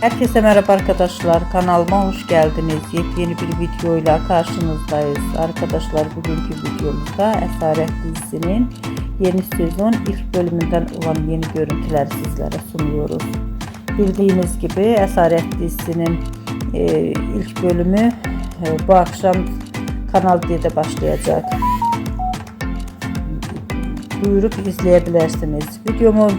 Herkese merhaba arkadaşlar. Kanalıma hoş geldiniz. Yepyeni bir videoyla karşınızdayız. Arkadaşlar bugünkü videomuzda Esaret dizisinin yeni sezon ilk bölümünden olan yeni görüntüleri sizlere sunuyoruz. Bildiğiniz gibi Esaret dizisinin e, ilk bölümü e, bu akşam Kanal D'de başlayacak. Buyurup izleyebilirsiniz. Videomu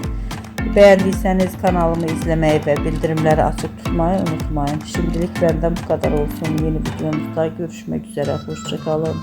Beğendiyseniz kanalımı izlemeyi ve bildirimleri açık tutmayı unutmayın. Şimdilik benden bu kadar olsun. Yeni videomuzda görüşmek üzere. Hoşçakalın.